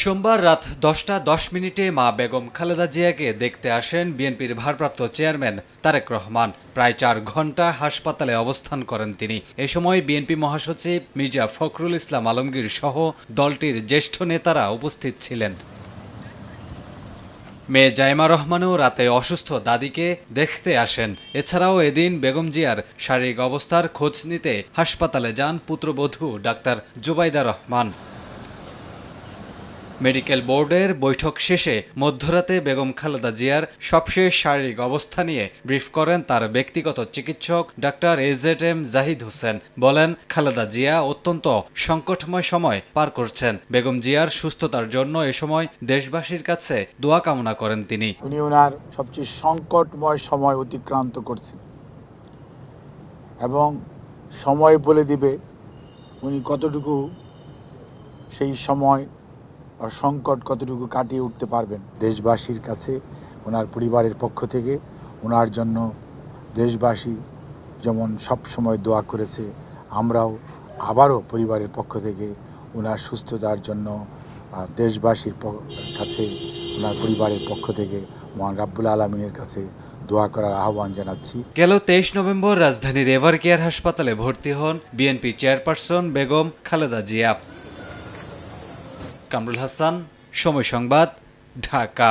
সোমবার রাত দশটা দশ মিনিটে মা বেগম খালেদা জিয়াকে দেখতে আসেন বিএনপির ভারপ্রাপ্ত চেয়ারম্যান তারেক রহমান। প্রায় চার ঘণ্টা হাসপাতালে অবস্থান করেন তিনি। এ সময় বিএনপি মহাসচিব মির্জা ফখরুল ইসলাম আলমগীর সহ দলটির জ্যেষ্ঠ নেতারা উপস্থিত ছিলেন। মেয়ে জাইমা রহমানও রাতে অসুস্থ দাদিকে দেখতে আসেন। এছাড়াও এদিন বেগম জিয়ার শারীরিক অবস্থার খোঁজ নিতে হাসপাতালে যান পুত্রবধূ ডাক্তার জুবাইদা রহমান। মেডিকেল বোর্ডের বৈঠক শেষে মধ্যরাতে বেগম খালেদা জিয়ার সবশেষ শারীরিক অবস্থা নিয়ে ব্রিফ করেন তার ব্যক্তিগত চিকিৎসক doctor A Z M Zahid Hossain. বলেন, খালেদা জিয়া অত্যন্ত সংকটময় সময় পার করছেন। বেগম জিয়ার সুস্থতার জন্য এ সময় দেশবাসীর কাছে দোয়া কামনা করেন তিনি। উনি ওনার সবচেয়ে সংকটময় সময় অতিক্রান্ত করছেন। এবং সময় বলে দিবে উনি কতটুকু সেই সময় সংকট কতটুকু কাটিয়ে উঠতে পারবেন দেশবাসীর কাছে, ওনার পরিবারের পক্ষ থেকে, ওনার জন্য দেশবাসী যেমন সব সময় দোয়া করেছে, আমরাও আবারও পরিবারের পক্ষ থেকে ওনার সুস্থতার জন্য দেশবাসীর কাছে, ওনার পরিবারের পক্ষ থেকে মহান রাব্বুল আলমিনের কাছে দোয়া করার আহ্বান জানাচ্ছি। গেল তেইশ নভেম্বর রাজধানীর এভার কেয়ার হাসপাতালে ভর্তি হন বিএনপি চেয়ারপারসন বেগম খালেদা জিয়া। কামরুল হাসান সময় সংবাদ ঢাকা।